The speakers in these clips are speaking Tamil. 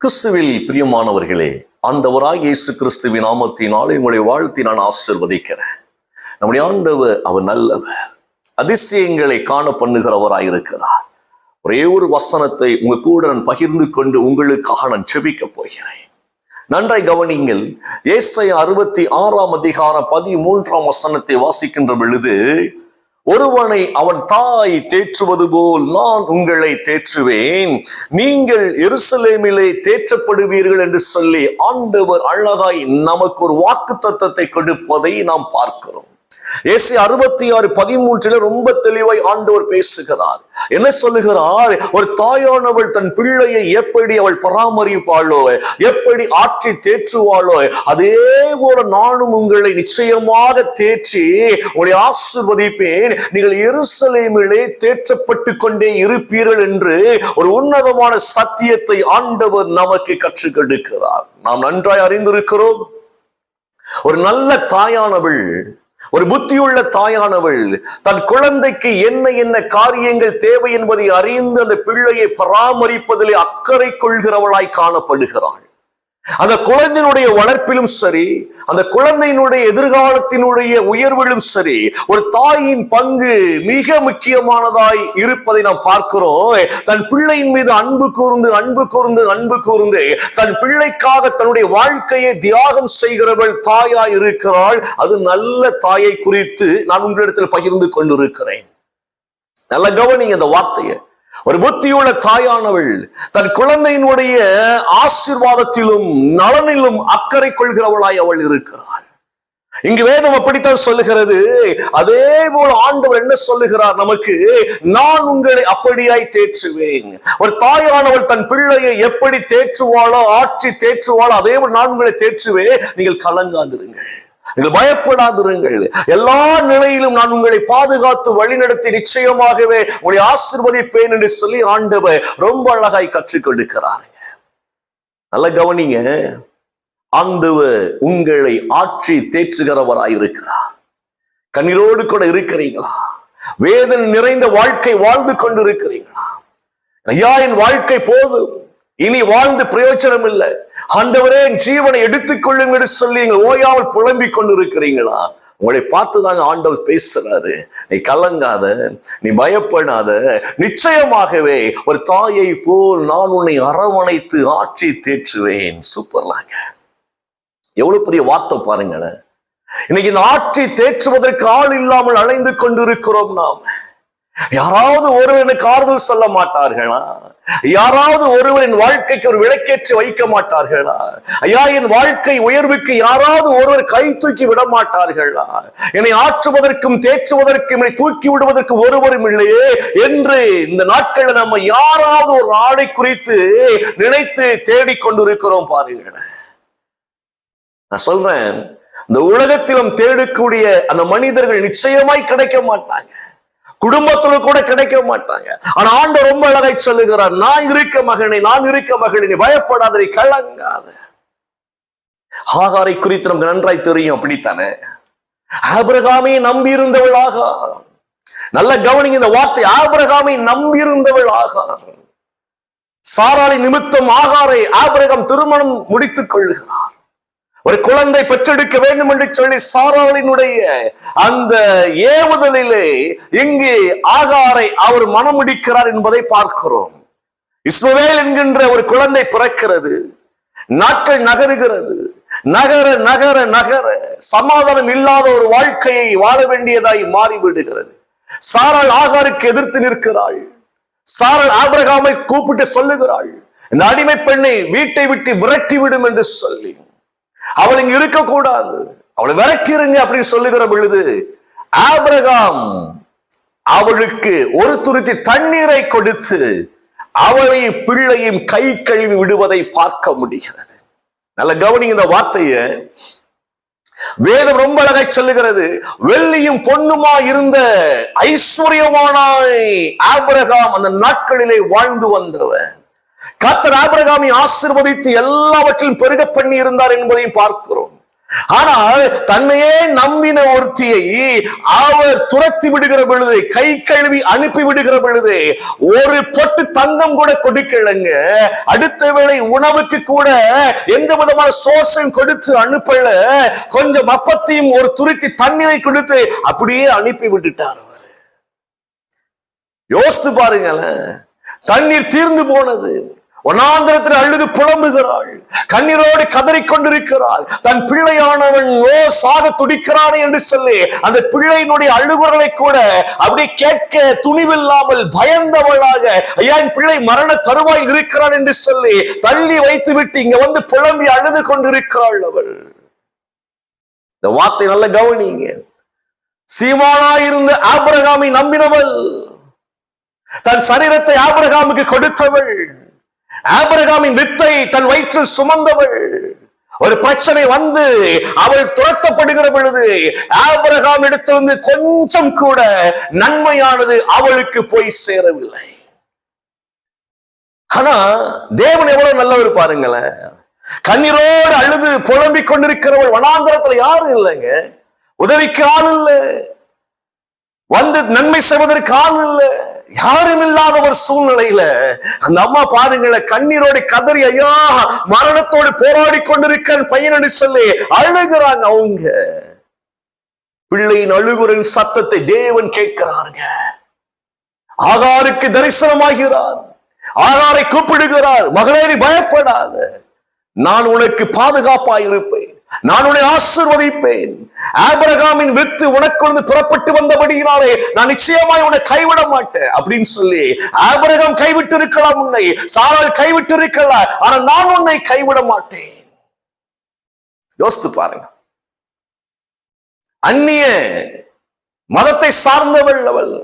கிறிஸ்துவில் பிரியமானவர்களே ஆண்டவராக இயேசு கிறிஸ்துவின் நாமத்தினாலே உங்களை வாழ்த்தி நான் ஆசிர்வதிக்கிறேன். நம்முடைய ஆண்டவர் அவர் நல்லவர். அதிசயங்களை காண பண்ணுகிறவராய் இருக்கிறார். ஒரே ஒரு வசனத்தை உங்க கூட நான் பகிர்ந்து கொண்டு உங்களுக்காக நான் செபிக்க போகிறேன். நன்றாய் கவனிங்கள் ஏசை அறுபத்தி ஆறாம் அதிகாரம் பதிமூன்றாம் வசனத்தை வாசிக்கின்ற பொழுது ஒருவனை அவன் தாய் தேற்றுவது போல் நான் உங்களை தேற்றுவேன். நீங்கள் எருசலேமிலே தேற்றப்படுவீர்கள் என்று சொல்லி ஆண்டவர் அழகாய் நமக்கு ஒரு வாக்கு தத்துவத்தை கொடுப்பதை நாம் பார்க்கிறோம். ஏசி அறுபத்தி ஆறு பதிமூன்றுல ரொம்ப தெளிவாய் ஆண்டவர் பேசுகிறார். என்ன சொல்லுகிறார்? ஒரு தாயானவள் தன் பிள்ளையை எப்படி அவள் பராமரிப்பாளோ எப்படி ஆற்றி தேற்றுவாளோ அதே போல நானும் உங்களை நிச்சயமாக தேற்றி உங்களை ஆசிர்வதிப்பேன். நீங்கள் எருசலேமிலே தேற்றப்பட்டு கொண்டே இருப்பீர்கள் என்று ஒரு உன்னதமான சத்தியத்தை ஆண்டவர் நமக்கு கற்றுக் கொடுக்கிறார். நாம் நன்றாய் அறிந்திருக்கிறோம். ஒரு நல்ல தாயானவள் ஒரு புத்தியுள்ள தாயானவள் தன் குழந்தைக்கு என்ன என்ன காரியங்கள் தேவை என்பதை அறிந்து அந்த பிள்ளையை பராமரிப்பதிலே அக்கறை கொள்கிறவளாய் காணப்படுகிறாள். அந்த குழந்தையினுடைய வளர்ப்பிலும் சரி அந்த குழந்தையினுடைய எதிர்காலத்தினுடைய உயர்விலும் சரி ஒரு தாயின் பங்கு மிக முக்கியமானதாய் இருப்பதை நாம் பார்க்கிறோம். தன் பிள்ளையின் மீது அன்பு கூர்ந்து அன்பு கூர்ந்து அன்பு கூர்ந்து தன் பிள்ளைக்காக தன்னுடைய வாழ்க்கையை தியாகம் செய்கிறவள் தாயாய் இருக்கிறாள். அது நல்ல தாயை குறித்து நான் உங்களிடத்தில் பகிர்ந்து கொண்டிருக்கிறேன். நல்ல கவனிங்க இந்த வார்த்தையை. ஒரு புத்தியுள்ள தாயானவள் தன் குழந்தையினுடைய ஆசீர்வாதத்திலும் நலனிலும் அக்கறை கொள்கிறவளாய் அவள் இருக்கிறாள். இங்கு வேதம் அப்படித்தான் சொல்லுகிறது. அதே போல ஆண்டவர் என்ன சொல்லுகிறார் நமக்கு? நான் உங்களை அப்படியாய் தேற்றுவேன். ஒரு தாயானவள் தன் பிள்ளையை எப்படி தேற்றுவாளோ ஆட்சி தேற்றுவாளோ அதே போல் நான் உங்களை தேற்றுவேன். நீங்கள் கலங்காந்திருங்கள் நீங்கள் பயப்படாதிருங்கள். எல்லா நிலையிலும் நான் உங்களை பாதுகாத்து வழிநடத்தி நிச்சயமாகவே உங்களை ஆசிர்வதிப்பேன் என்று சொல்லி ஆண்டவர் ரொம்ப அழகாய் கற்றுக் நல்ல கவனிங்க. ஆண்டவர் உங்களை ஆட்சி தேற்றுகிறவராய் இருக்கிறார். கண்ணீரோடு கூட இருக்கிறீங்களா வேதனை நிறைந்த வாழ்க்கை வாழ்ந்து கொண்டு இருக்கிறீங்களா ஐயா என் வாழ்க்கை போதும். இனி வாழ்ந்து பிரயோஜனம் இல்லை. ஆண்டவரே என் ஜீவனை எடுத்துக் கொள்ளுங்கள் சொல்லி நீங்கள் ஓயாமல் புலம்பிக் கொண்டு இருக்கிறீங்களா உங்களை பார்த்துதாங்க ஆண்டவர் பேசுறாரு. நீ கலங்காத நீ பயப்படாத. நிச்சயமாகவே ஒரு தாயை போல் நான் உன்னை அரவணைத்து ஆட்சி தேற்றுவேன். சூப்பர்லாங்க எவ்வளவு பெரிய வார்த்தை பாருங்களேன். இன்னைக்கு இந்த ஆட்சி தேற்றுவதற்கு ஆள் இல்லாமல் அலைந்து கொண்டிருக்கிறோம் நாம். யாராவது ஒருவர் எனக்கு ஆறுதல் சொல்ல மாட்டார்களா? யாராவது ஒருவரின் வாழ்க்கைக்கு ஒரு விளக்கேற்றி வைக்க மாட்டார்களா? ஐயா என் வாழ்க்கை உயர்வுக்கு யாராவது ஒருவர் கை தூக்கி விட மாட்டார்களா? என்னை ஆற்றுவதற்கும் தேற்றுவதற்கும் என்னை தூக்கி விடுவதற்கு ஒருவரும் இல்லையே என்று இந்த நாட்களில் நம்ம யாராவது ஒரு ஆடை குறித்து நினைத்து தேடிக்கொண்டிருக்கிறோம் பாருங்களேன். நான் சொல்றேன் இந்த உலகத்திலும் தேடக்கூடிய அந்த மனிதர்கள் நிச்சயமாய் கிடைக்க மாட்டாங்க. குடும்பத்துல கூட கிடைக்க மாட்டாங்க. ஆனா ஆண்டு ரொம்ப அழகை சொல்லுகிறார் நான் இருக்க மகனை நான் இருக்க மகனை நீ பயப்படாத நீ கலங்காத. ஆகாரை குறித்து நமக்கு நன்றாய் தெரியும் அப்படித்தானே? ஆபிரகாமை நம்பி இருந்தவள் நல்ல கவனிங்க இந்த வார்த்தை ஆபிரகாமை நம்பி இருந்தவள் சாராளி நிமித்தம் ஆகாரை ஆபிரகாம் திருமணம் முடித்துக் கொள்கிறார் ஒரு குழந்தை பெற்றெடுக்க வேண்டும் என்று சொல்லி சாராளினுடைய அந்த ஏவுதலிலே இங்கே ஆகாரை அவர் மனமுடிக்கிறார் என்பதை பார்க்கிறோம். இஸ்மவேல் என்கின்ற ஒரு குழந்தை பிறக்கிறது. நாட்கள் நகருகிறது. நகர நகர நகர சமாதானம் இல்லாத ஒரு வாழ்க்கையை வாழ வேண்டியதாய் மாறிவிடுகிறது. சாராள் ஆகாருக்கு எதிர்த்து நிற்கிறாள். சாரல் ஆபிரகாமை கூப்பிட்டு சொல்லுகிறாள். இந்த அடிமை பெண்ணை வீட்டை விட்டு விரட்டி விடும் என்று சொல்லி. அவள் இங்க இருக்கக்கூடாது. அவளை விரட்டிருங்க அப்படின்னு சொல்லுகிற பொழுது ஆபிரகாம் அவளுக்கு ஒரு துருத்தி தண்ணீரை கொடுத்து அவளையும் பிள்ளையும் கை கழுவி விடுவதை பார்க்க முடிகிறது. நல்ல கவனிங்க இந்த வார்த்தைய. வேதம் ரொம்ப அழகை சொல்லுகிறது வெள்ளியும் பொண்ணுமா இருந்த ஐஸ்வர்யமானாய் ஆபிரகாம் அந்த நாட்களிலே வாழ்ந்து வந்தவன் கத்தர் ஆபிரகாமை ஆசிர்வதித்து எல்லாவற்றிலும் பெருக பண்ணி இருந்தார் என்பதையும் பார்க்கிறோம். ஆனால் தன்னையே நம்பின ஒருத்தியை அவர் துரத்தி விடுகிற பொழுது கை கழுவி அனுப்பி விடுகிற பொழுது ஒரு பொட்டு தங்கம் கூட கொடுக்கலங்க. அடுத்த வேளை உணவுக்கு கூட எந்த விதமான சோர்ஸையும் கொடுத்து அனுப்பல. கொஞ்சம் அப்பத்தையும் ஒரு துருத்தி தண்ணீரை கொடுத்து அப்படியே அனுப்பி விட்டுட்டார் அவர். யோசித்து பாருங்களேன். தண்ணீர் தீர்ந்து போனது. ஒன்னாந்திரத்தில் அழுது புலம்புகிறாள். கண்ணீரோடு கதறிக் கொண்டிருக்கிறாள் தன் பிள்ளையானவன் ஓ சாக துடிக்கிறானே என்று சொல்லி அந்த பிள்ளையினுடைய அழுகுறலை கூட அப்படி கேட்க துணிவில்லாமல் பயந்தவளாக ஐயா என் பிள்ளை மரண தருவாயில் இருக்கிறான் என்று சொல்லி தள்ளி வைத்து விட்டு இங்க வந்து புலம்பி அழுது கொண்டிருக்கிறாள் அவள். இந்த வார்த்தை நல்ல கவனிங்க. சீமானாயிருந்த ஆபிரகாமை நம்பினவள். தன் சரீரத்தை ஆபிரகாமுக்கு கொடுத்தவள். ஆபிரகாமின் வித்தை தன் வயிற்றில் சுமந்தவள். ஒரு பிரச்சனை வந்து அவள் துரத்தப்படுகிற பொழுது ஆபிரகாம் இடத்திலிருந்து கொஞ்சம் கூட நன்மையானது அவளுக்கு போய் சேரவில்லை. ஆனா தேவன் எவ்வளவு நல்லவர் பாருங்களேன். கண்ணீரோடு அழுது புலம்பிக் கொண்டிருக்கிறவள் வனாந்தரத்துல யாரும் இல்லைங்க. உதவிக்கு ஆள் இல்லை. வந்து நன்மை செய்வதற்கு ஆள் இல்லை. யாரும் இல்லாத ஒரு சூழ்நிலையில அந்த அம்மா பாருங்களேன் கண்ணீரோடு கதறி ஐயா மரணத்தோடு போராடி கொண்டிருக்க பையனடி சொல்லி அழுகிறாங்க அவங்க. பிள்ளையின் அழுகுரின் சத்தத்தை தேவன் கேட்கிறாருங்க. ஆகாருக்கு தரிசனமாகிறார். ஆகாரை கூப்பிடுகிறார். மகளே நீ பயப்படாத. நான் உனக்கு பாதுகாப்பாக இருப்பேன் நான் உன்னை ஆசிர்வதிப்பேன். ஆபரகாமின் வித்து வந்து புறப்பட்டு வந்தபடியினாலே நான் நிச்சயமாய் உன்னை கைவிட மாட்டேன் அப்படின்னு சொல்லி ஆபரகாம் கைவிட்டு இருக்கலாம் உன்னை சாரால் கைவிட்டு இருக்கலாம் ஆனா நான் உன்னை கைவிட மாட்டேன். யோசித்து பாருங்க. அந்நிய மதத்தை சார்ந்தவள் அவள்.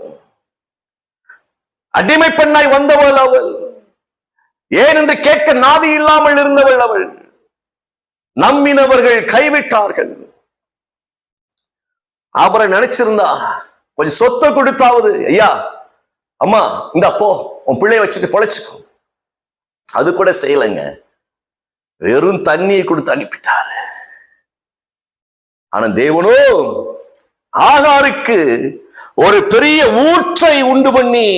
அடிமை பெண்ணாய் வந்தவள் அவள். ஏன் என்று கேட்க நாதி இல்லாமல் இருந்தவள் அவள். நம்பினவர்கள் கைவிட்டார்கள். அவரை நினைச்சிருந்தா கொஞ்சம் சொத்தை கொடுத்தாவது ஐயா அம்மா இந்த அப்போ உன் பிள்ளைய வச்சுட்டு பொழைச்சுக்கோ. அது கூட செய்யலைங்க. வெறும் தண்ணியை கொடுத்து அனுப்பிட்டாரு. ஆனா தேவனோ ஆகாருக்கு ஒரு பெரிய ஊற்றை உண்டு பண்ணி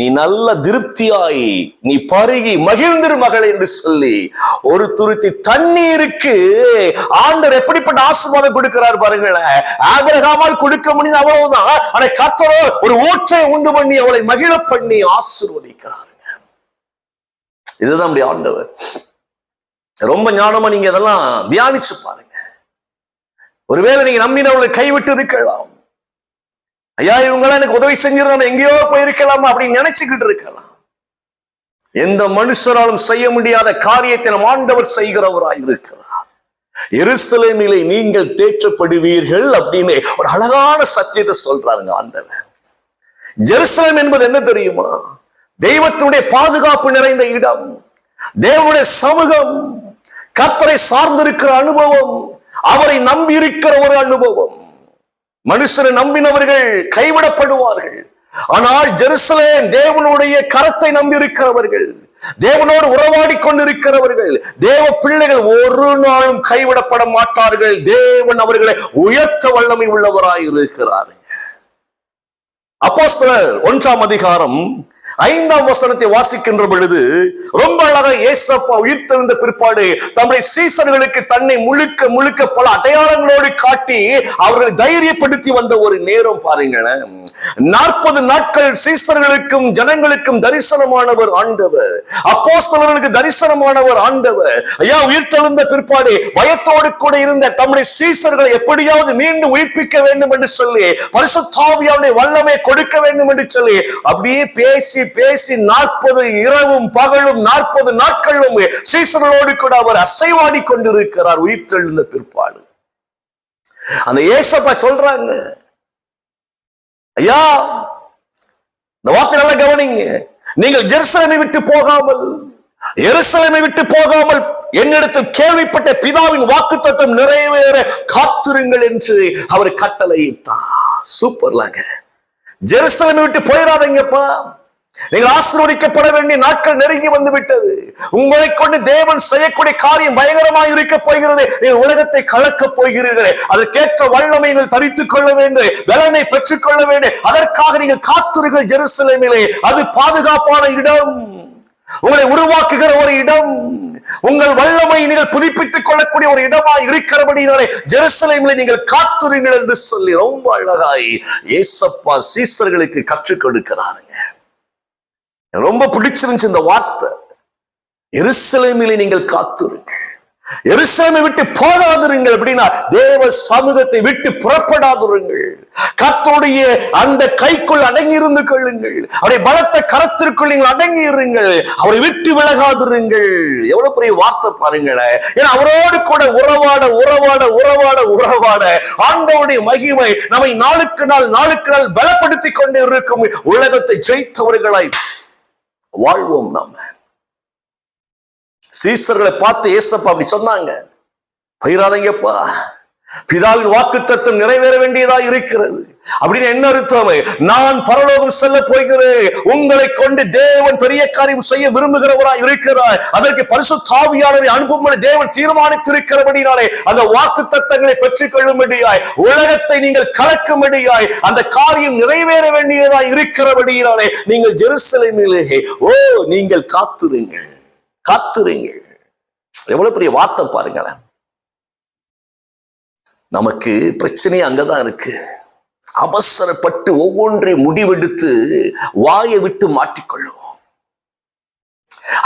நீ நல்ல திருப்தியாய் நீ பருகி மகிழ்ந்திரு மகள் என்று சொல்லி ஒரு துருத்தி தண்ணீருக்கு ஆண்டவர் எப்படிப்பட்ட ஆசீர்வாதம் கொடுக்கிறார் பாருங்களேன். ஆபிரகாமால் கொடுக்க முடியுது அவ்வளவுதான். ஆனா கத்தரோ ஒரு ஓற்றை உண்டு பண்ணி அவளை மகிழ பண்ணி ஆசிர்வதிக்கிறாருங்க இதுதான் அப்படி ஆண்டவர். ரொம்ப ஞானமா நீங்க இதெல்லாம் தியானிச்சு பாருங்க. ஒருவேளை நீங்க நம்பினவங்களை கைவிட்டு இருக்கலாம். ஐயா இவங்களாம் எனக்கு உதவி செஞ்சிருந்தா எங்கேயோ போயிருக்கலாம் அப்படின்னு நினைச்சுக்கிட்டு இருக்கலாம். எந்த மனுஷராலும் செய்ய முடியாத காரியத்தை நம் ஆண்டவர் செய்கிறவராய் இருக்கிறார். எருசலேமிலே நீங்கள் தேற்றப்படுவீர்கள் அப்படின்னு ஒரு அழகான சத்தியத்தை சொல்றாருங்க ஆண்டவர். ஜெருசலேம் என்பது என்ன தெரியுமா? தெய்வத்தினுடைய பாதுகாப்பு நிறைந்த இடம் தேவனுடைய சமூகம் கத்தரை சார்ந்திருக்கிற அனுபவம் அவரை நம்பி இருக்கிற ஒரு அனுபவம். மனுஷரை நம்பினவர்கள் கைவிடப்படுவார்கள். ஆனால் ஜெருசலேம் தேவனுடைய கரத்தை நம்பியிருக்கிறவர்கள் தேவனோடு உறவாடி கொண்டிருக்கிறவர்கள் தேவ பிள்ளைகள் ஒரு நாளும் கைவிடப்பட மாட்டார்கள். தேவன் அவர்களை உயர்த்த வல்லமை உள்ளவராய் இருக்கிறார் அப்போஸ்தலர் ஒன்றாம் அதிகாரம் ஐந்தாம் வசனத்தை வாசிக்கின்ற பொழுது ரொம்ப அழகா ஏசப்பா உயிர்த்தெழுந்த பிற்பாடு தம்முடைய சீசர்களுக்கு தன்னை முழுக்க முழுக்க பல அடையாளங்களோடு காட்டி அவர்களை தைரியப்படுத்தி வந்த ஒரு நேரம் பாருங்களேன். நாற்பது நாட்கள் சீசர்களுக்கும் ஜனங்களுக்கும் தரிசனமானவர் ஆண்டவர். அப்போஸ்தலர்களுக்கு தரிசனமானவர் ஆண்டவர். ஐயா உயிர்த்தெழுந்த பிற்பாடு பயத்தோடு கூட இருந்த தம்முடைய சீசர்களை எப்படியாவது மீண்டும் உயிர்ப்பிக்க வேண்டும் என்று சொல்லி பரிசுத்தாவியாவுடைய வல்லமை கொடுக்க வேண்டும் என்று சொல்லி அப்படியே பேசி பேசி நாற்பது இரவும் பகலும் நாற்பது நாட்களும் சீசர்களோடு கூட அவர் அசைவாடி கொண்டிருக்கிறார் உயிர்த்தெழுந்த பிற்பாடு. அந்த ஏசப்பா சொல்றாங்க ஐயா இந்த வார்த்தை நல்லா கவனிங்க. நீங்கள் ஜெருசலமை விட்டு போகாமல் எருசலமை விட்டு போகாமல் என்னிடத்தில் கேள்விப்பட்ட பிதாவின் வாக்கு தத்துவம் நிறைவேற காத்திருங்கள் என்று அவர் கட்டளையிட்டார். சூப்பர்லாங்க ஜெருசலமை விட்டு போயிடாதீங்கப்பா. நீங்கள் ஆசீர்வதிக்கப்பட வேண்டிய நாட்கள் நெருங்கி வந்து விட்டது உங்களை கொண்டு தேவன் செய்யக்கூடிய காரியம் பயங்கரமாக இருக்க போகிறது. நீங்கள் உலகத்தை கலக்கப் போகிறீர்களே. அதற்கேற்ற வல்லமை நீங்கள் தரித்துக் கொள்ள வேண்டும். பலனை பெற்றுக் கொள்ள வேண்டும். அதற்காக நீங்கள் காத்துருங்கள் ஜெருசலேமிலே. அது பாதுகாப்பான இடம். உங்களை உருவாக்குகிற ஒரு இடம். உங்கள் வல்லமை நீங்கள் புதுப்பித்துக் கொள்ளக்கூடிய ஒரு இடமா இருக்கிறபடினாலே ஜெருசலேமில் நீங்கள் காத்துருங்கள் என்று சொல்லி ரொம்ப அழகாய் ஏசப்பா சீசர்களுக்கு கற்றுக் கொடுக்கிறாருங்க. ரொம்ப பிடிச்சிருந்துச்சு இந்த வார்த்தை. எருசலேமிலே நீங்கள் காத்துருங்கள். எருசலேமை விட்டு போகாதிருங்கள் அப்படின்னா தேவ சமூகத்தை விட்டு புறப்படாதிருங்கள். கத்தோடைய அந்த கைக்குள் அடங்கி இருந்து கொள்ளுங்கள். அவருடைய பலத்த கரத்திற்குள் நீங்கள் அடங்கி இருங்கள். அவரை விட்டு விலகாதிருங்கள். எவ்வளவு பெரிய வார்த்தை பாருங்களேன். ஏன்னா அவரோடு கூட உறவாட உறவாட உறவாட உறவாட ஆண்டவருடைய மகிமை நம்மை நாளுக்கு நாள் நாளுக்கு நாள் பலப்படுத்திக் கொண்டு இருக்கும். உலகத்தை ஜெயித்தவர்களாய் வாழ்வோம் நாம. சீசர்களை பார்த்து ஏசப்பா அப்படி சொன்னாங்க. பயிராதங்கப்பா. பிதாவின் வாக்கு தத்துவம் நிறைவேற வேண்டியதா இருக்கிறது. அப்படின்னு என்ன அர்த்தம்? நான் பரலோகம் செல்ல போகிறேன். உங்களை கொண்டு தேவன் பெரிய காரியம் செய்ய விரும்புகிறவரா இருக்கிறார். அதற்கு பரிசு காவியாளரை அனுப்பும்படி தேவன் தீர்மானித்திருக்கிறபடினாலே அந்த வாக்கு தத்தங்களை பெற்றுக் கொள்ளும்படியாய் உலகத்தை நீங்கள் கலக்கும்படியாய் அந்த காரியம் நிறைவேற வேண்டியதா இருக்கிறபடியினாலே நீங்கள் ஜெருசலேமிலே ஓ நீங்கள் காத்துருங்கள். காத்துருங்கள். எவ்வளவு பெரிய வார்த்தை பாருங்களேன். நமக்கு பிரச்சனை அங்கதான் இருக்கு. அவசரப்பட்டு ஒவ்வொன்றை முடிவெடுத்து வாயை விட்டு மாட்டிக்கொள்ளுவோம்.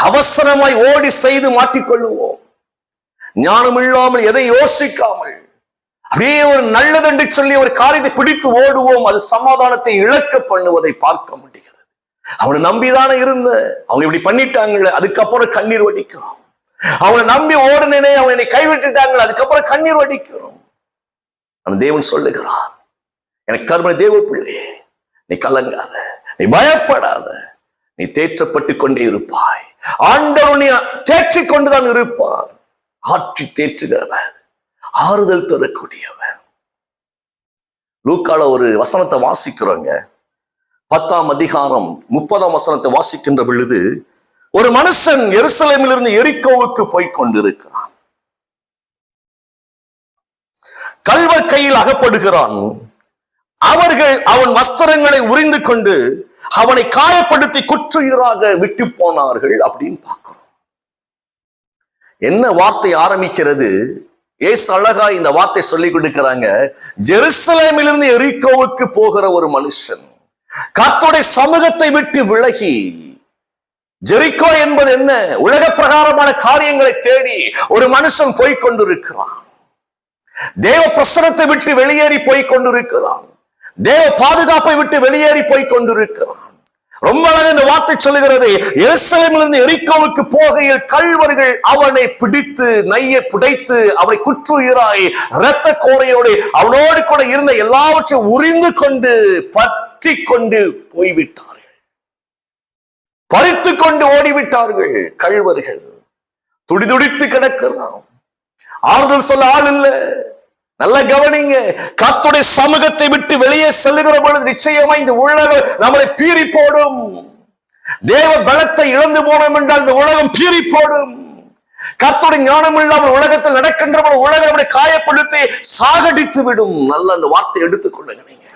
அவசரமாய் ஓடி செய்து மாட்டிக்கொள்ளுவோம். ஞானம் இல்லாமல் எதை யோசிக்காமல் அப்படியே ஒரு நல்லதென்று சொல்லி ஒரு காரியத்தை பிடித்து ஓடுவோம். அது சமாதானத்தை இழக்க பண்ணுவதை பார்க்க முடிகிறது. அவனை நம்பிதானே இருந்த. அவங்க இப்படி பண்ணிட்டாங்களே அதுக்கப்புறம் கண்ணீர் வடிக்கிறோம். அவனை நம்பி ஓடுனே அவன் என்னை கைவிட்டுட்டாங்களே அதுக்கப்புறம் கண்ணீர் வடிக்கிறோம். அந்த தேவன் சொல்லுகிறார் எனக்கு கருமனை தேவ பிள்ளையே நீ கலங்காத நீ பயப்படாத நீ தேற்றப்பட்டு கொண்டே இருப்பாய். ஆண்டவர் நீ தேற்றிக் கொண்டுதான் இருப்பார். ஆற்றி தேற்றுகிறவன் ஆறுதல் தரக்கூடியவன் லூக்கால ஒரு வசனத்தை வாசிக்கிறோங்க. பத்தாம் அதிகாரம் முப்பதாம் வசனத்தை வாசிக்கின்ற பொழுது ஒரு மனுஷன் எருசலேமிலிருந்து எரிக்கோவுக்கு போய் கொண்டிருக்கிறான். கல்வர் கையில் அகப்படுகிறான். அவர்கள் அவன் வஸ்திரங்களை உறிந்து கொண்டு அவனை காயப்படுத்தி குற்றுயிராக விட்டு போனார்கள் அப்படின்னு பார்க்கிறோம். என்ன வார்த்தை ஆரம்பிக்கிறது? ஏசு அழகா இந்த வார்த்தை சொல்லி கொடுக்கிறாங்க. ஜெருசலேமிலிருந்து எரிக்கோவுக்கு போகிற ஒரு மனுஷன் கர்த்தருடைய சமூகத்தை விட்டு விலகி ஜெரிக்கோ என்பது என்ன? உலக பிரகாரமான காரியங்களை தேடி ஒரு மனுஷன் போய்கொண்டிருக்கிறான் தேவ பிரசனத்தை விட்டு வெளியேறி போய் கொண்டிருக்கிறான். தேவ பாதுகாப்பை விட்டு வெளியேறி போய் கொண்டிருக்கிறான். ரொம்ப அழகாக இந்த வார்த்தை சொல்லுகிறது. எருசலேமிலிருந்து எரிக்கோவுக்கு போகையில் கல்வர்கள் அவனை பிடித்து நையை புடைத்து அவனை குற்றுயிராய் இரத்த கோரையோடு அவனோடு கூட இருந்த எல்லாவற்றையும் உறிந்து கொண்டு பற்றி கொண்டு போய்விட்டார்கள். பறித்து கொண்டு ஓடிவிட்டார்கள் கல்வர்கள். துடிதுடித்து கிடக்கிறான். ஆறுதல் சொல்ல ஆள் இல்லை. நல்ல கவனிங்க. கத்துடைய சமூகத்தை விட்டு வெளியே செல்லுகிற பொழுது நிச்சயமா இந்த உலகம் நம்மளை பீறி போடும் தேவ பலத்தை இழந்து போனோம் என்றால் இந்த உலகம் பீறி போடும் கத்துடைய ஞானம் இல்லாமல் உலகத்தில் நடக்கின்ற உலகம் நம்மளை காயப்படுத்தி சாகடித்து விடும். நல்ல அந்த வார்த்தை எடுத்துக்கொள்ளுங்க நீங்க.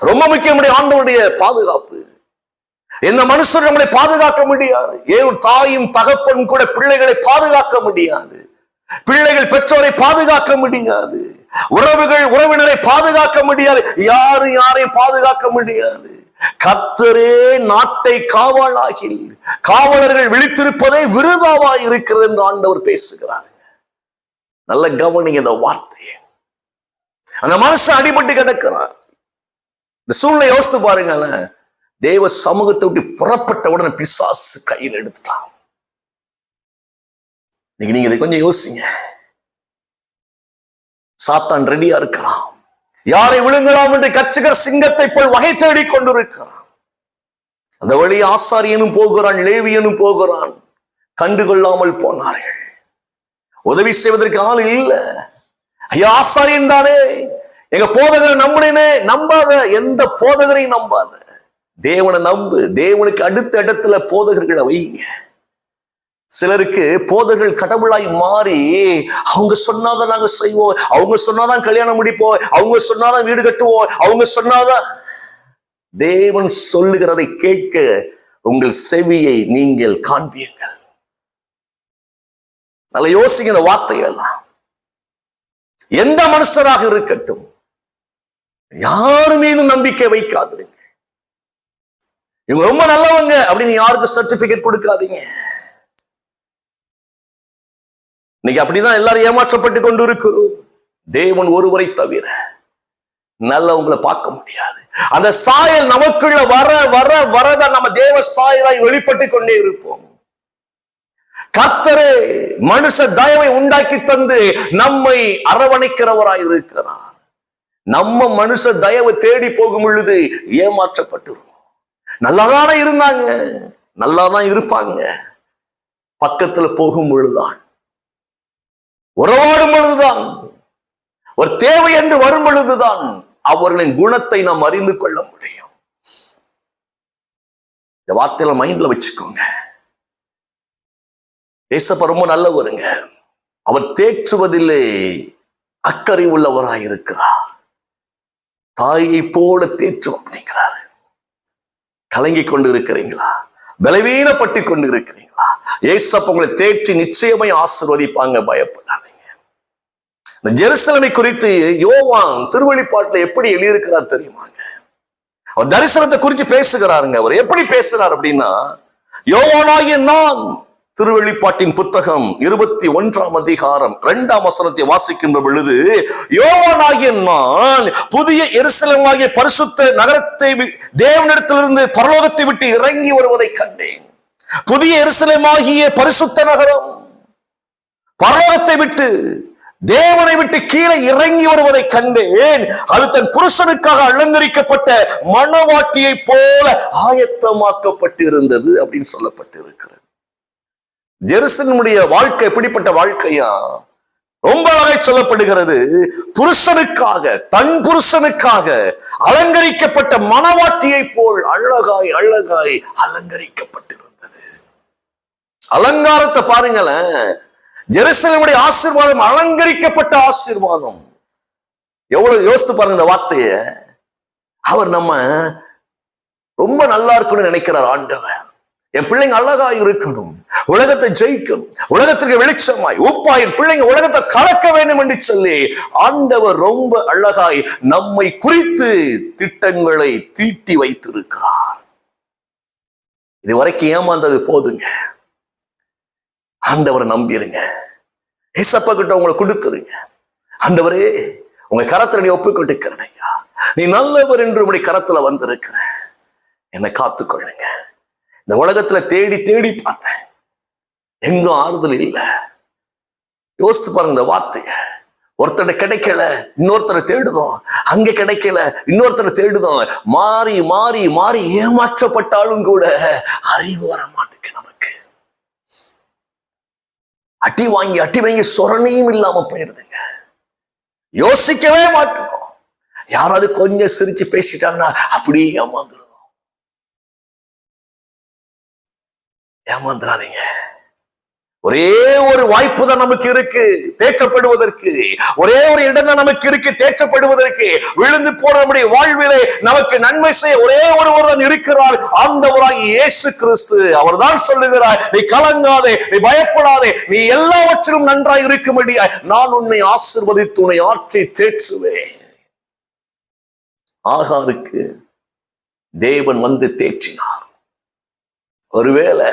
ரொம்ப முக்கியமுடைய ஆண்டவருடைய பாதுகாப்பு. எந்த மனுஷர் நம்மளை பாதுகாக்க முடியாது. ஏன் தாயும் தகப்பன் கூட பிள்ளைகளை பாதுகாக்க முடியாது. பிள்ளைகள் பெற்றோரை பாதுகாக்க முடியாது. உறவுகள் உறவினரை பாதுகாக்க முடியாது. யாரும் யாரையும் பாதுகாக்க முடியாது. கத்தரே நாட்டை காவலாகில் காவலர்கள் விழித்திருப்பதே விருதாவாய் இருக்கிறது என்று ஆண்டவர் பேசுகிறார். நல்ல கவனிங்க இந்த வார்த்தையை. அந்த மனுஷன் அடிபட்டு கிடக்கிறான். இந்த சூழ்நிலை யோசித்து பாருங்களேன். தேவ சமூகத்தை விட்டு புறப்பட்ட உடனே பிசாசு கையில் எடுத்துட்டான். இன்னைக்கு நீங்க இதை கொஞ்சம் யோசிங்க. சாத்தான் ரெடியா இருக்கிறான். யாரை விழுங்கலாம் என்று கச்சுகிற சிங்கத்தை போல் வகை தேடி கொண்டிருக்கிறான். அந்த வழி ஆசாரியனும் போகிறான் லேவியனும் போகிறான். கண்டுகொள்ளாமல் போனார்கள். உதவி செய்வதற்கு ஆள் இல்ல. ஐயா ஆசாரியன் தானே. எங்க போதகரை நம்பினே நம்பாத எந்த போதகரையும் நம்பாத. தேவனை நம்பு. தேவனுக்கு அடுத்த இடத்துல போதகர்களை வைங்க. சிலருக்கு போதர்கள் கடவுளாய் மாறி அவங்க சொன்னாதான் நாங்க செய்வோம். அவங்க சொன்னாதான் கல்யாணம் முடிப்போம். அவங்க சொன்னாதான் வீடு கட்டுவோம். அவங்க சொன்னாதான் தேவன் சொல்லுகிறதை கேட்க உங்கள் செவியை நீங்கள் காண்பியுங்கள் நல்லா யோசிங்க இந்த வார்த்தையெல்லாம். எந்த மனுஷராக இருக்கட்டும் யாரு மீதும் நம்பிக்கை வைக்காதீங்க. இவங்க ரொம்ப நல்லவங்க அப்படின்னு யாருக்கு சர்டிபிகேட் கொடுக்காதீங்க. இன்னைக்கு அப்படிதான் எல்லாரும் ஏமாற்றப்பட்டு கொண்டு இருக்கிறோம் தேவன் ஒருவரை தவிர நல்லவங்களை பார்க்க முடியாது. அந்த சாயல் நமக்குள்ள வர வர வரதான் நம்ம தேவ சாயலாய் வெளிப்பட்டு கொண்டே இருப்போம். கத்தரே மனுஷ தயவை உண்டாக்கி தந்து நம்மை அரவணைக்கிறவராய் இருக்கிறார். நம்ம மனுஷ தயவை தேடி போகும் பொழுது ஏமாற்றப்பட்டுருவோம். நல்லாதானே இருந்தாங்க. நல்லாதான் இருப்பாங்க. பக்கத்துல போகும் பொழுதுதான் உறவாடும் பொழுதுதான். ஒரு தேவை என்று வரும் பொழுதுதான் அவர்களின் குணத்தை நாம் அறிந்து கொள்ள முடியும். இந்த வார்த்தையில மைண்ட்ல வச்சுக்கோங்க. ஏசப்ப ரொம்ப நல்லவருங்க. அவர் தேற்றுவதிலே அக்கறை உள்ளவராய் இருக்கிறார். தாயை போல தேற்றும் அப்படிங்கிறாரு கலங்கி கொண்டு இருக்கிறீங்களா பலவீனப்பட்டு கொண்டு இருக்கிறீங்களா ஏசப் உங்களை தேற்றி நிச்சயமாய் ஆசிர்வதிப்பாங்க பயப்படாதீங்க. இந்த ஜெருசலமை குறித்து யோவான் திருவழிப்பாட்டில் எப்படி எழுதியிருக்கிறார் தெரியுமாங்க? அவர் தரிசனத்தை குறித்து பேசுகிறாருங்க. அவர் எப்படி பேசுறார் அப்படின்னா யோவானாகிய நான் திருவெளிப்பாட்டின் புத்தகம் இருபத்தி ஒன்றாம் அதிகாரம் இரண்டாம் வசனத்தை வாசிக்கின்ற பொழுது யோவானாகிய நான் புதிய எருசலமாகிய பரிசுத்த நகரத்தை தேவனிடத்திலிருந்து பரலோகத்தை விட்டு இறங்கி வருவதை கண்டேன். புதிய எருசலமாகிய பரிசுத்த நகரம். பரலோகத்தை விட்டு தேவனை விட்டு கீழே இறங்கி வருவதை கண்டேன். அது தன் புருஷனுக்காக அலங்கரிக்கப்பட்ட மணவாட்டியை போல ஆயத்தமாக்கப்பட்டு இருந்தது அப்படின்னு சொல்லப்பட்டு இருக்கிறது ஜெருசலமுடைய வாழ்க்கை எப்படிப்பட்ட வாழ்க்கையா? ரொம்ப அழகை சொல்லப்படுகிறது. புருஷனுக்காக தன் புருஷனுக்காக அலங்கரிக்கப்பட்ட மணவாட்டியை போல் அழகாய் அழகாய் அலங்கரிக்கப்பட்டு அலங்காரத்தை பாருங்களேன். ஜெருசலமுடைய ஆசீர்வாதம் அலங்கரிக்கப்பட்ட ஆசீர்வாதம். எவ்வளவு யோசித்து பாருங்க இந்த வார்த்தைய. அவர் நம்ம ரொம்ப நல்லா இருக்கணும்னு நினைக்கிறார் ஆண்டவர். என் பிள்ளைங்க அழகா இருக்கணும். உலகத்தை ஜெயிக்கணும். உலகத்திற்கு வெளிச்சமாய் உப்பாய் பிள்ளைங்க உலகத்தை கலக்க வேண்டும் என்று சொல்லி ஆண்டவர் ரொம்ப அழகாய் நம்மை குறித்து திட்டங்களை தீட்டி வைத்திருக்கிறார். இது வரைக்கும் ஏமாந்தது போதுங்க. ஆண்டவரை நம்பிடுங்க ஏசப்பா கிட்ட உங்களை கொடுத்துருங்க ஆண்டவரே உங்க கரத்துல நீ ஒப்பு ஐயா. நீ நல்லவர் என்று உடைய கரத்துல வந்திருக்கிற என்னை காத்துக்கொள்ளுங்க. இந்த உலகத்துல தேடி தேடி பார்த்தேன். எங்கும் ஆறுதல் இல்லை. யோசித்து பாருங்க இந்த வார்த்தைய. ஒருத்தரை கிடைக்கல இன்னொருத்தரை தேடுதோம். அங்க கிடைக்கல இன்னொருத்தரை தேடுதோம். மாறி மாறி மாறி ஏமாற்றப்பட்டாலும் கூட அறிவு வர மாட்டேன் நமக்கு அடி வாங்கி அடி வாங்கி சொரணையும் இல்லாம போயிடுதுங்க யோசிக்கவே மாட்டோம். யாராவது கொஞ்சம் சிரிச்சு பேசிட்டாங்கன்னா அப்படியே ஏமாந்துருதோம் ஏமாந்துடாதீங்க ஒரே ஒரு வாய்ப்பு தான் நமக்கு இருக்கு தேற்றப்படுவதற்கு. ஒரே ஒரு இடம் தான் நமக்கு இருக்கு தேற்றப்படுவதற்கு. விழுந்து போற நம்முடைய வாழ்விலே நமக்கு நன்மை செய்ய ஒரே ஒருவர் தான் இருக்கிறார். ஆண்டவராகி இயேசு கிறிஸ்து. அவர் தான் சொல்லுகிறார் நீ கலங்காதே நீ பயப்படாதே நீ எல்லாவற்றிலும் நன்றாய் இருக்கும்படியா நான் உன்னை ஆசிர்வதித்து உன்னை ஆற்றி தேற்றுவேன். ஆகாருக்கு தேவன் வந்து தேற்றினார். ஒருவேளை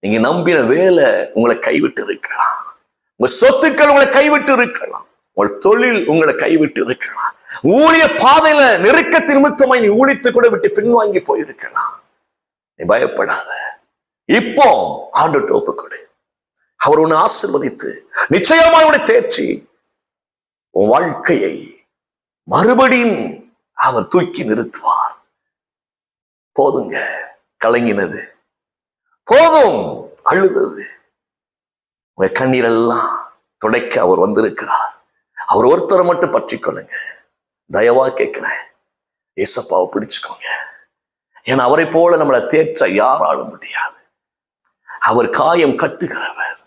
நீங்க நம்பின வேலை உங்களை கைவிட்டு இருக்கலாம். உங்க சொத்துக்கள் உங்களை கைவிட்டு இருக்கலாம். உங்கள் தொழில் உங்களை கைவிட்டு இருக்கலாம். ஊழிய பாதையில நெருக்கத்தின் நிமித்தமாய் நீ ஊழித்து கூட விட்டு பின்வாங்கி போயிருக்கலாம். நீ பயப்படாத. இப்போ ஆண்டு கொடு. அவர் உன்னை ஆசிர்வதித்து நிச்சயமாய் உன்னை தேர்ச்சி உன் வாழ்க்கையை மறுபடியும் அவர் தூக்கி நிறுத்துவார். போதுங்க. கலங்கினது. போதும் அழுதது உங்க கண்ணீரெல்லாம் துடைக்க அவர் வந்திருக்கிறார். அவர் ஒருத்தரை மட்டும் பற்றி கொள்ளுங்க தயவா கேட்கிறேன். ஏசப்பாவை பிடிச்சுக்கோங்க. ஏன்னா அவரை போல நம்மளை தேற்ற யாராலும் முடியாது. அவர் காயம் கட்டுகிறவர்.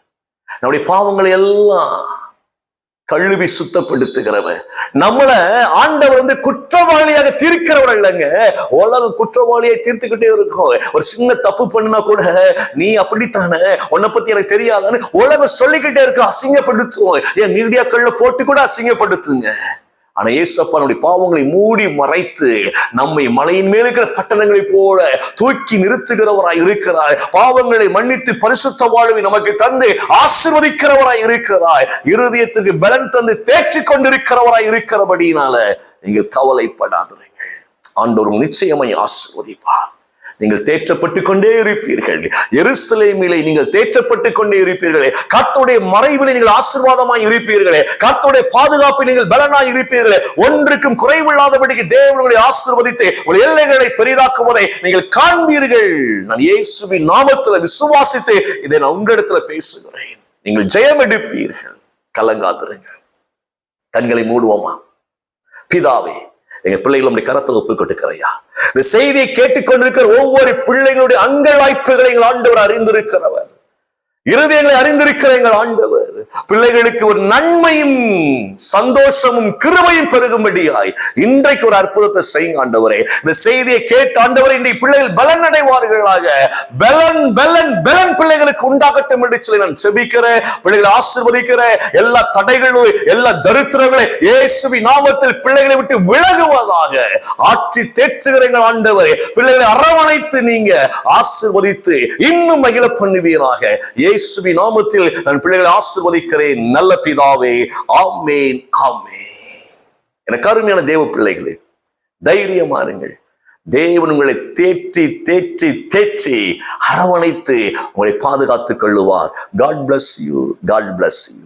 நம்முடைய பாவங்களை எல்லாம் கழுவி சுத்தப்படுத்துகிறவர். நம்மளை ஆண்டவர் வந்து குற்றவாளியாக தீர்க்கிறவர் இல்லைங்க. உலகம் குற்றவாளியை தீர்த்துக்கிட்டே இருக்கும். ஒரு சின்ன தப்பு பண்ணுனா கூட நீ அப்படித்தானே? உன்னை பத்தி எனக்கு தெரியாதான்னு உலகம் சொல்லிக்கிட்டே இருக்கும் அசிங்கப்படுத்துவோம். என் மீடியாக்கள்ல போட்டு கூட அசிங்கப்படுத்துங்க. ஆனா ஏசப்பா நம்முடைய பாவங்களை மூடி மறைத்து நம்மை மலையின் மேல் இருக்கிற பட்டணங்களைப் போல தூக்கி நிறுத்துகிறவராய் இருக்கிறாய். பாவங்களை மன்னித்து பரிசுத்த வாழ்வை நமக்கு தந்து ஆசிர்வதிக்கிறவராய் இருக்கிறாய். இருதயத்துக்கு பலன் தந்து தேற்றிக் கொண்டிருக்கிறவராய் இருக்கிறபடியினால நீங்கள் கவலைப்படாதீர்கள். ஆண்டோரும் நிச்சயமாய் ஆசிர்வதிப்பார். நீங்கள் தேற்றப்பட்டு கொண்டே இருப்பீர்கள். எருசலேமிலே நீங்கள் தேற்றப்பட்டு கொண்டே இருப்பீர்களே. கர்த்தருடைய மறைவிலே நீங்கள் ஆசீர்வாதமாய் இருப்பீர்களே. கர்த்தருடைய பாதுகாப்பில் நீங்கள் பலனாய் இருப்பீர்களே. ஒன்றுக்கும் குறைவில்லாதபடிக்கு தேவனுடைய ஆசீர்வதித்து உங்கள் எல்லைகளை பெரிதாக்குவதை நீங்கள் காண்பீர்கள். நான் இயேசுவின் நாமத்துல விசுவாசித்து இதை நான் உங்களிடத்துல பேசுகிறேன். நீங்கள் ஜெயம் எடுப்பீர்கள். கலங்காதிருங்கள். கண்களை மூடுவோமா? பிதாவே எங்க பிள்ளைகள் கரத்தில் ஒப்புக் கொடுக்கிறையா இந்த செய்தியை கேட்டுக்கொண்டிருக்கிற ஒவ்வொரு பிள்ளைகளுடைய அங்கலாய்ப்புகளை எங்கள் ஆண்டவர் அறிந்திருக்கிறவர். இருதயங்களை அறிந்திருக்கிற எங்கள் ஆண்டவர். பிள்ளைகளுக்கு ஒரு நன்மையும் சந்தோஷமும் கிருமையும் பெருகும்படியாய் இன்றைக்கு ஒரு அற்புதத்தை செய்யுங்க ஆண்டவரே. இந்த செய்தியை கேட்டு ஆண்டவரே இன்றைக்கு பிள்ளைகள் பலன் அடைவார்களாக பலன் பலன் பலன் பிள்ளைகளுக்கு உண்டாகட்டும் என்று சொல்லி நான் செபிக்கிறேன் பிள்ளைகளை ஆசீர்வதிக்கிறேன். எல்லா தடைகளும் எல்லா தரித்திரங்களும் இயேசுவி நாமத்தில் பிள்ளைகளை விட்டு விலகுவதாக ஆட்சி தேற்றுகிறீர்கள் ஆண்டவரே. பிள்ளைகளை அரவணைத்து நீங்க ஆசிர்வதித்து இன்னும் மகிழ பண்ணுவீராக. இயேசுவி நாமத்தில் நான் பிள்ளைகளை ஸ்தோதிக்கிறேன் நல்ல பிதாவே ஆமேன் ஆமே எனக்கு அருமையான தேவ பிள்ளைகளே தைரியமா இருங்கள். தேவன் உங்களை தேற்றி தேற்றி தேற்றி அரவணைத்து உங்களை பாதுகாத்துக் கொள்ளுவார். God bless you God bless you